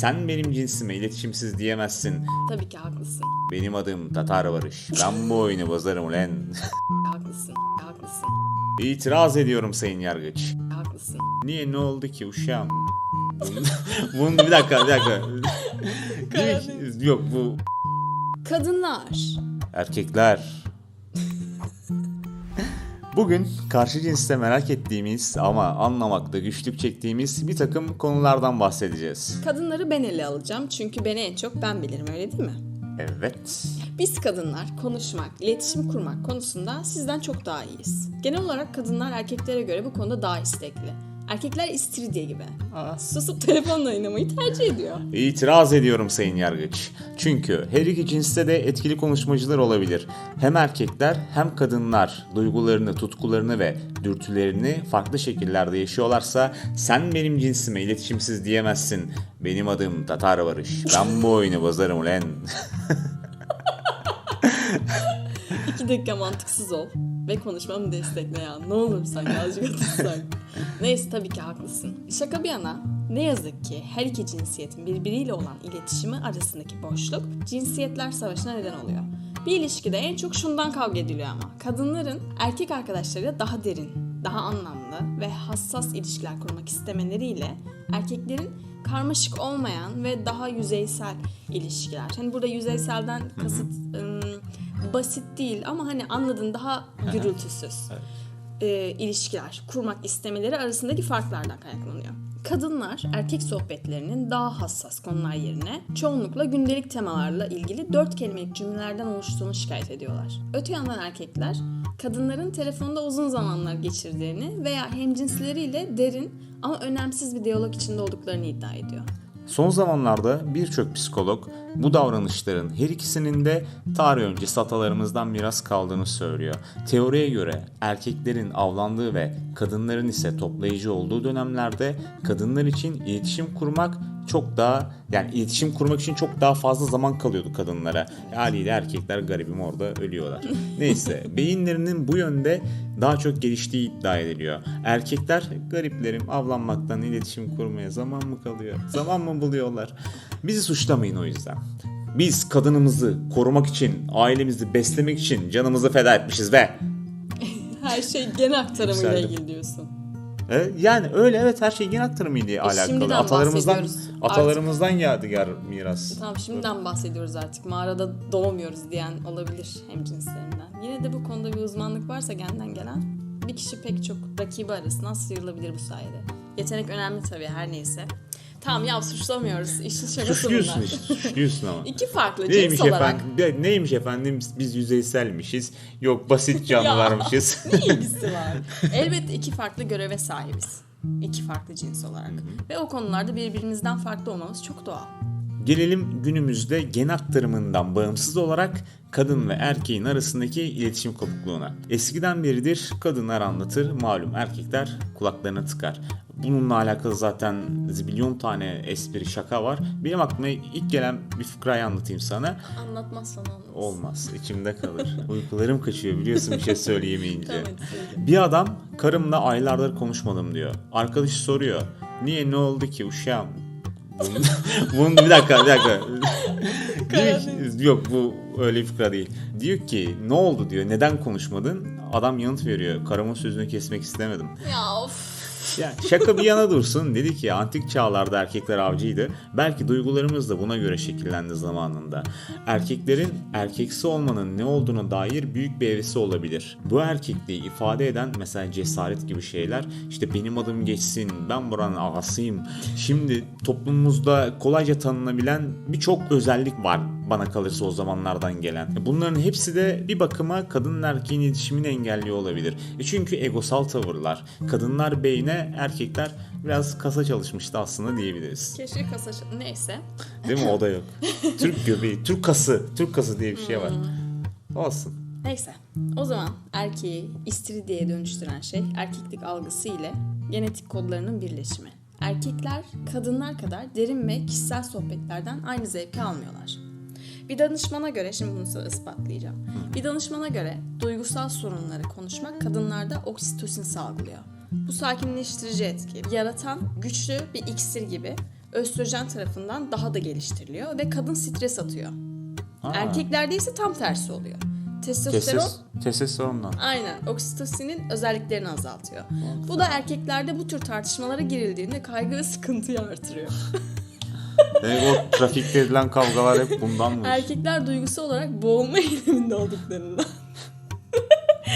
Sen benim cinsime iletişimsiz diyemezsin. Tabii ki haklısın. Benim adım Tatar Barış. Ben bu oyunu bozarım ulan. Haklısın. Haklısın. İtiraz ediyorum sayın yargıç. Haklısın. Niye ne oldu ki uşağım? Bunun, bunun bir dakika bir dakika. Değil mi? Yok bu Kadınlar. erkekler. Bugün karşı cinste merak ettiğimiz ama anlamakta güçlük çektiğimiz bir takım konulardan bahsedeceğiz. Kadınları ben ele alacağım çünkü beni en çok ben bilirim öyle değil mi? Evet. Biz kadınlar konuşmak, iletişim kurmak konusunda sizden çok daha iyiyiz. Genel olarak kadınlar erkeklere göre bu konuda daha istekli. Erkekler istiridye gibi. Aa, susup telefonla oynamayı tercih ediyor. İtiraz ediyorum sayın yargıç. Çünkü her iki cinste de etkili konuşmacılar olabilir. Hem erkekler hem kadınlar duygularını, tutkularını ve dürtülerini farklı şekillerde yaşıyorlarsa sen benim cinsime iletişimsiz diyemezsin. Benim adım Tatar Barış. Ben bu oyunu bozarım ulan. Dakika mantıksız ol ve konuşmamı destekle ya. Ne olur sanki azıcık atırsak. Neyse tabii ki haklısın. Şaka bir yana ne yazık ki her iki cinsiyetin birbiriyle olan iletişimi arasındaki boşluk cinsiyetler savaşına neden oluyor. Bir ilişkide en çok şundan kavga ediliyor ama. Kadınların erkek arkadaşlarıyla daha derin, daha anlamlı ve hassas ilişkiler kurmak istemeleriyle erkeklerin karmaşık olmayan ve daha yüzeysel ilişkiler. Hani burada yüzeyselden kasıt ım, basit değil ama hani anladığın daha gürültüsüz e, ilişkiler kurmak istemeleri arasındaki farklardan kaynaklanıyor. Kadınlar erkek sohbetlerinin daha hassas konular yerine çoğunlukla gündelik temalarla ilgili dört kelimelik cümlelerden oluştuğunu şikayet ediyorlar. Öte yandan erkekler kadınların telefonda uzun zamanlar geçirdiğini veya hemcinsleriyle derin ama önemsiz bir diyalog içinde olduklarını iddia ediyor. Son zamanlarda birçok psikolog bu davranışların her ikisinin de tarih öncesi atalarımızdan miras kaldığını söylüyor. Teoriye göre erkeklerin avlandığı ve kadınların ise toplayıcı olduğu dönemlerde kadınlar için iletişim kurmak çok daha yani iletişim kurmak için çok daha fazla zaman kalıyordu kadınlara. Haliyle erkekler garibim orada ölüyorlar. Neyse beyinlerinin bu yönde daha çok geliştiği iddia ediliyor. Erkekler gariplerim avlanmaktan iletişim kurmaya zaman mı kalıyor? Zaman mı buluyorlar? Bizi suçlamayın o yüzden. Biz kadınımızı korumak için, ailemizi beslemek için canımızı feda etmişiz ve Her şey gen aktarımıyla ilgili diyorsun. E, yani öyle evet her şey gen aktarımıyla alakalı. şimdiden Atalarımızdan atalarımızdan yadigar miras. Tamam şimdiden bahsediyoruz artık. Mağarada doğmuyoruz diyen olabilir hem cinslerinden. Yine de bu konuda bir uzmanlık varsa genden gelen bir kişi pek çok rakibi arasından sıyrılabilir bu sayede. Yetenek önemli tabii her neyse. Tamam ya suçlamıyoruz. İşin şakası Suçluyorsun bunlar. işte, suçluyorsun ama. İki farklı Neymiş cins olarak. efendim? de- Neymiş efendim? Biz, biz yüzeyselmişiz. Yok basit canlılarmışız. ne ilgisi var? Elbette iki farklı göreve sahibiz. İki farklı cins olarak. Ve o konularda birbirimizden farklı olmamız çok doğal. Gelelim günümüzde gen aktarımından bağımsız olarak kadın ve erkeğin arasındaki iletişim kopukluğuna. Eskiden beridir kadınlar anlatır, malum erkekler kulaklarına tıkar. Bununla alakalı zaten zibilyon tane espri şaka var. Benim aklıma ilk gelen bir fıkrayı anlatayım sana. Anlatmazsan olmaz. Olmaz, içimde kalır. Uykularım kaçıyor biliyorsun bir şey söyleyemeyince. Tamam. Bir adam karımla aylardır konuşmadım diyor. Arkadaşı soruyor. Niye ne oldu ki uşağım? Bunun, bir dakika bir dakika. Diyor yok bu öyle bir fıkra değil. Diyor ki ne oldu diyor. Neden konuşmadın? Adam yanıt veriyor. Karımın sözünü kesmek istemedim. Ya of. Ya şaka bir yana dursun. Dedi ki antik çağlarda erkekler avcıydı. Belki duygularımız da buna göre şekillendi zamanında. Erkeklerin erkeksi olmanın ne olduğuna dair büyük bir hevesi olabilir. Bu erkekliği ifade eden mesela cesaret gibi şeyler işte benim adım geçsin, ben buranın ağasıyım. Şimdi toplumumuzda kolayca tanınabilen birçok özellik var bana kalırsa o zamanlardan gelen. Bunların hepsi de bir bakıma kadın erkeğin iletişimini engelliyor olabilir. E çünkü egosal tavırlar. Kadınlar beyne, erkekler biraz kasa çalışmıştı aslında diyebiliriz. Keşke kasa... Neyse. Değil mi? O da yok. Türk göbeği, Türk kası, Türk kası diye bir şey var. Olsun. Neyse. O zaman erkeği istiridyeye dönüştüren şey erkeklik algısı ile genetik kodlarının birleşimi. Erkekler kadınlar kadar derin ve kişisel sohbetlerden aynı zevki almıyorlar. Bir danışmana göre, şimdi bunu size ispatlayacağım. Bir danışmana göre duygusal sorunları konuşmak kadınlarda oksitosin salgılıyor. Bu sakinleştirici etki, yaratan güçlü bir iksir gibi östrojen tarafından daha da geliştiriliyor ve kadın stres atıyor. Ha. Erkeklerde ise tam tersi oluyor. Testosteron Testosteron. Testosterondan. aynen oksitosinin özelliklerini azaltıyor. Bu da erkeklerde bu tür tartışmalara girildiğinde kaygı ve sıkıntıyı artırıyor. Demek o trafikte edilen kavgalar hep bundan mı? Erkekler duygusal olarak boğulma eğiliminde olduklarından.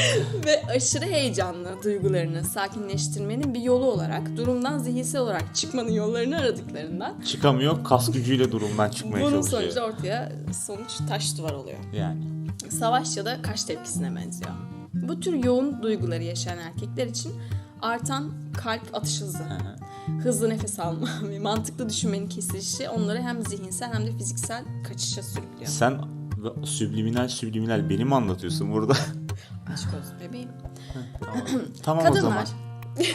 Ve aşırı heyecanlı duygularını sakinleştirmenin bir yolu olarak durumdan zihinsel olarak çıkmanın yollarını aradıklarından Çıkamıyor, kas gücüyle durumdan çıkmaya bunun çalışıyor. sonucu ortaya sonuç taş duvar oluyor. Yani. Savaş ya da kaç tepkisine benziyor. Bu tür yoğun duyguları yaşayan erkekler için artan kalp atış hızı, hızlı nefes alma mantıklı düşünmenin kesilişi onları hem zihinsel hem de fiziksel kaçışa sürüklüyor. Sen sübliminal sübliminal beni mi anlatıyorsun burada? Aşk olsun bebeğim. tamam o zaman. Kadınlar,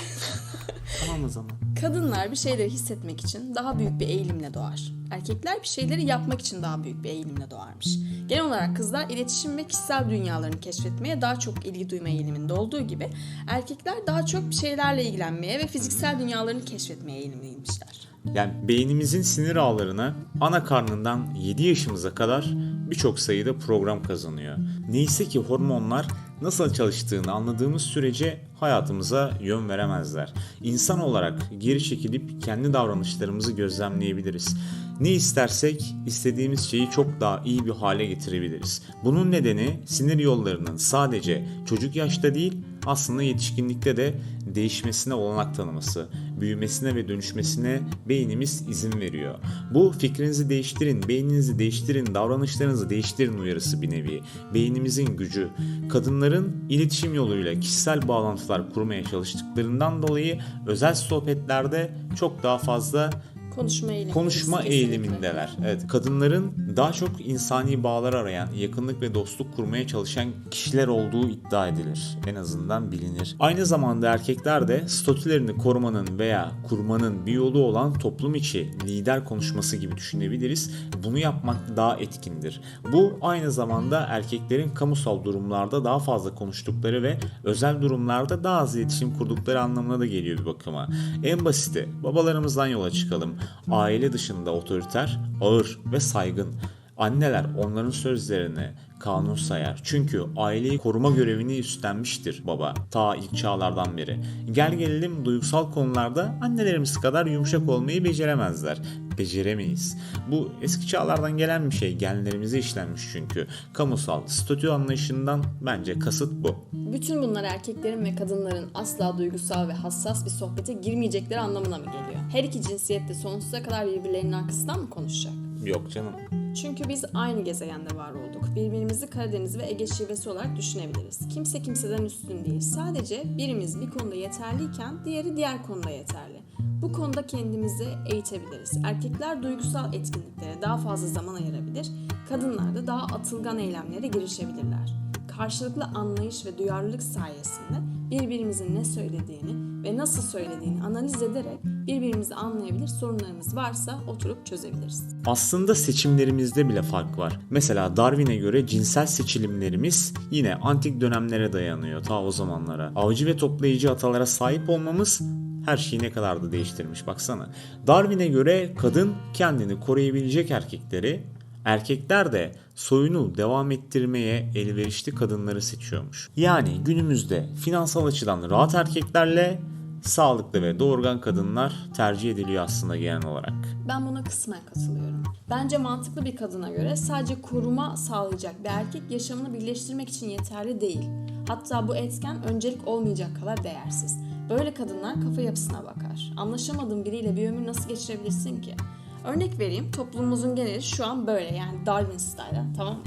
Tamam o zaman. kadınlar bir şeyleri hissetmek için daha büyük bir eğilimle doğar. Erkekler bir şeyleri yapmak için daha büyük bir eğilimle doğarmış. Genel olarak kızlar iletişim ve kişisel dünyalarını keşfetmeye daha çok ilgi duyma eğiliminde olduğu gibi erkekler daha çok bir şeylerle ilgilenmeye ve fiziksel dünyalarını keşfetmeye eğilimliymişler. Yani beynimizin sinir ağlarına ana karnından 7 yaşımıza kadar birçok sayıda program kazanıyor. Neyse ki hormonlar nasıl çalıştığını anladığımız sürece hayatımıza yön veremezler. İnsan olarak geri çekilip kendi davranışlarımızı gözlemleyebiliriz. Ne istersek istediğimiz şeyi çok daha iyi bir hale getirebiliriz. Bunun nedeni sinir yollarının sadece çocuk yaşta değil aslında yetişkinlikte de değişmesine olanak tanıması, büyümesine ve dönüşmesine beynimiz izin veriyor. Bu fikrinizi değiştirin, beyninizi değiştirin, davranışlarınızı değiştirin uyarısı bir nevi. Beynimizin gücü. Kadınların iletişim yoluyla kişisel bağlantılar kurmaya çalıştıklarından dolayı özel sohbetlerde çok daha fazla Konuşma konuşma eğilimindeler. Evet, kadınların daha çok insani bağlar arayan, yakınlık ve dostluk kurmaya çalışan kişiler olduğu iddia edilir. En azından bilinir. Aynı zamanda erkekler de statülerini korumanın veya kurmanın bir yolu olan toplum içi lider konuşması gibi düşünebiliriz. Bunu yapmak daha etkindir. Bu aynı zamanda erkeklerin kamusal durumlarda daha fazla konuştukları ve özel durumlarda daha az iletişim kurdukları anlamına da geliyor bir bakıma. En basiti babalarımızdan yola çıkalım. Aile dışında otoriter, ağır ve saygın. Anneler onların sözlerini kanun sayar. Çünkü aileyi koruma görevini üstlenmiştir baba ta ilk çağlardan beri. Gel gelelim duygusal konularda annelerimiz kadar yumuşak olmayı beceremezler. Beceremeyiz. Bu eski çağlardan gelen bir şey. Genlerimize işlenmiş çünkü. Kamusal statü anlayışından bence kasıt bu. Bütün bunlar erkeklerin ve kadınların asla duygusal ve hassas bir sohbete girmeyecekleri anlamına mı geliyor? Her iki cinsiyet de sonsuza kadar birbirlerinin arkasından mı konuşacak? Yok canım. Çünkü biz aynı gezegende var olduk. Birbirimizi Karadeniz ve Ege şivesi olarak düşünebiliriz. Kimse kimseden üstün değil. Sadece birimiz bir konuda yeterliyken diğeri diğer konuda yeterli. Bu konuda kendimizi eğitebiliriz. Erkekler duygusal etkinliklere daha fazla zaman ayırabilir, kadınlar da daha atılgan eylemlere girişebilirler. Karşılıklı anlayış ve duyarlılık sayesinde birbirimizin ne söylediğini ve nasıl söylediğini analiz ederek birbirimizi anlayabilir, sorunlarımız varsa oturup çözebiliriz. Aslında seçimlerimizde bile fark var. Mesela Darwin'e göre cinsel seçilimlerimiz yine antik dönemlere dayanıyor ta o zamanlara. Avcı ve toplayıcı atalara sahip olmamız her şeyi ne kadar da değiştirmiş baksana. Darwin'e göre kadın kendini koruyabilecek erkekleri, erkekler de soyunu devam ettirmeye elverişli kadınları seçiyormuş. Yani günümüzde finansal açıdan rahat erkeklerle sağlıklı ve doğurgan kadınlar tercih ediliyor aslında genel olarak. Ben buna kısmen katılıyorum. Bence mantıklı bir kadına göre sadece koruma sağlayacak bir erkek yaşamını birleştirmek için yeterli değil. Hatta bu etken öncelik olmayacak kadar değersiz. Böyle kadınlar kafa yapısına bakar. Anlaşamadığın biriyle bir ömür nasıl geçirebilirsin ki? Örnek vereyim toplumumuzun geneli şu an böyle yani Darwin style tamam mı?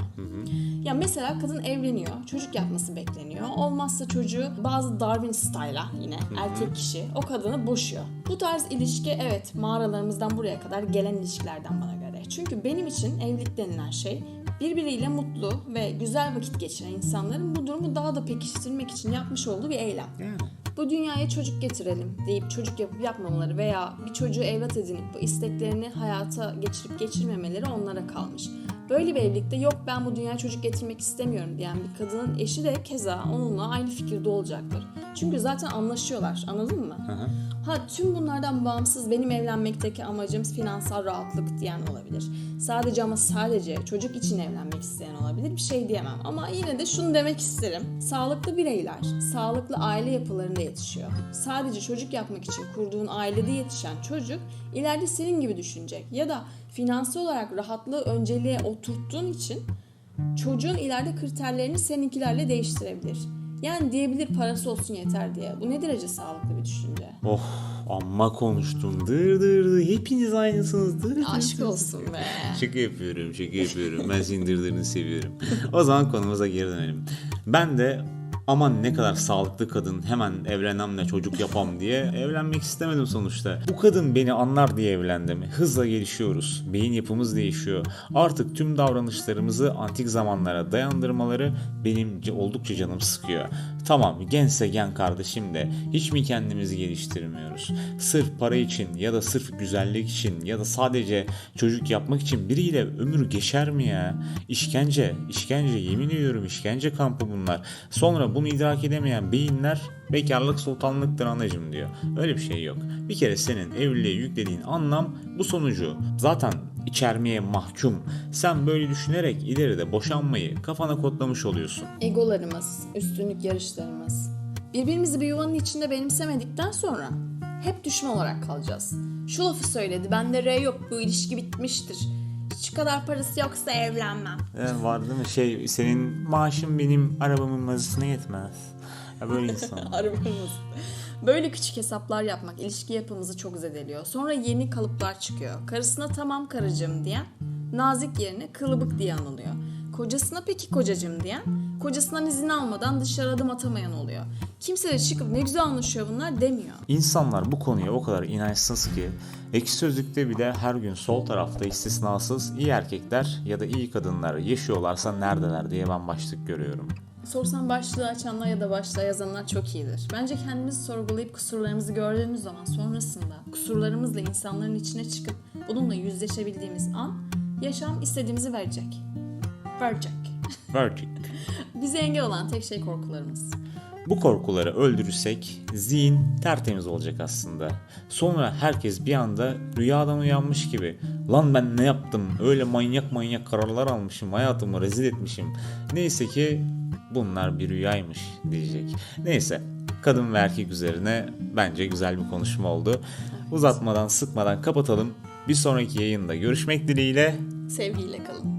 Ya mesela kadın evleniyor, çocuk yapması bekleniyor. Olmazsa çocuğu bazı Darwin style'a yine erkek kişi o kadını boşuyor. Bu tarz ilişki evet mağaralarımızdan buraya kadar gelen ilişkilerden bana göre. Çünkü benim için evlilik denilen şey birbiriyle mutlu ve güzel vakit geçiren insanların bu durumu daha da pekiştirmek için yapmış olduğu bir eylem. Yani. Bu dünyaya çocuk getirelim deyip çocuk yapıp yapmamaları veya bir çocuğu evlat edinip bu isteklerini hayata geçirip geçirmemeleri onlara kalmış. Böyle bir evlilikte yok ben bu dünyaya çocuk getirmek istemiyorum diyen bir kadının eşi de keza onunla aynı fikirde olacaktır. Çünkü zaten anlaşıyorlar anladın mı? Ha tüm bunlardan bağımsız benim evlenmekteki amacım finansal rahatlık diyen olabilir. Sadece ama sadece çocuk için evlenmek isteyen olabilir. Bir şey diyemem. Ama yine de şunu demek isterim. Sağlıklı bireyler, sağlıklı aile yapılarında yetişiyor. Sadece çocuk yapmak için kurduğun ailede yetişen çocuk ileride senin gibi düşünecek. Ya da finansal olarak rahatlığı önceliğe oturttuğun için çocuğun ileride kriterlerini seninkilerle değiştirebilir. Yani diyebilir parası olsun yeter diye. Bu ne derece sağlıklı bir düşünce? Oh amma konuştun. Dır dır dır. Hepiniz aynısınız. Dır dır. Aşk olsun be. Şaka yapıyorum, şaka yapıyorum. Ben senin dırdırını seviyorum. O zaman konumuza geri dönelim. Ben de aman ne kadar sağlıklı kadın hemen evlenemle çocuk yapam diye evlenmek istemedim sonuçta. Bu kadın beni anlar diye evlendim. Hızla gelişiyoruz. Beyin yapımız değişiyor. Artık tüm davranışlarımızı antik zamanlara dayandırmaları benim oldukça canım sıkıyor. Tamam gençse gen kardeşim de hiç mi kendimizi geliştirmiyoruz? Sırf para için ya da sırf güzellik için ya da sadece çocuk yapmak için biriyle ömür geçer mi ya? İşkence, işkence yemin ediyorum işkence kampı bunlar. Sonra bunu idrak edemeyen beyinler bekarlık sultanlıktır anacım diyor. Öyle bir şey yok. Bir kere senin evliliğe yüklediğin anlam bu sonucu. Zaten içermeye mahkum. Sen böyle düşünerek ileride boşanmayı kafana kodlamış oluyorsun. Egolarımız, üstünlük yarışlarımız. Birbirimizi bir yuvanın içinde benimsemedikten sonra hep düşman olarak kalacağız. Şu lafı söyledi, bende R yok, bu ilişki bitmiştir. Şu kadar parası yoksa evlenmem. Yani var değil mi? Şey senin maaşın benim arabamın mazısına yetmez. Ya böyle insan. Arabamız. Böyle küçük hesaplar yapmak ilişki yapımızı çok zedeliyor. Sonra yeni kalıplar çıkıyor. Karısına tamam karıcığım diyen nazik yerine kılıbık diye anılıyor. Kocasına peki kocacığım diyen kocasından izin almadan dışarı adım atamayan oluyor. Kimse de çıkıp ne güzel anlaşıyor bunlar demiyor. İnsanlar bu konuya o kadar inançsız ki ekşi sözlükte bile her gün sol tarafta istisnasız iyi erkekler ya da iyi kadınlar yaşıyorlarsa neredeler diye ben başlık görüyorum. Sorsan başlığı açanlar ya da başlığa yazanlar çok iyidir. Bence kendimizi sorgulayıp kusurlarımızı gördüğümüz zaman sonrasında kusurlarımızla insanların içine çıkıp bununla yüzleşebildiğimiz an yaşam istediğimizi verecek. Verecek. Verdik. Bize engel olan tek şey korkularımız. Bu korkuları öldürürsek zihin tertemiz olacak aslında. Sonra herkes bir anda rüyadan uyanmış gibi lan ben ne yaptım öyle manyak manyak kararlar almışım hayatımı rezil etmişim. Neyse ki bunlar bir rüyaymış diyecek. Neyse kadın ve erkek üzerine bence güzel bir konuşma oldu. Uzatmadan sıkmadan kapatalım. Bir sonraki yayında görüşmek dileğiyle Sevgiyle kalın.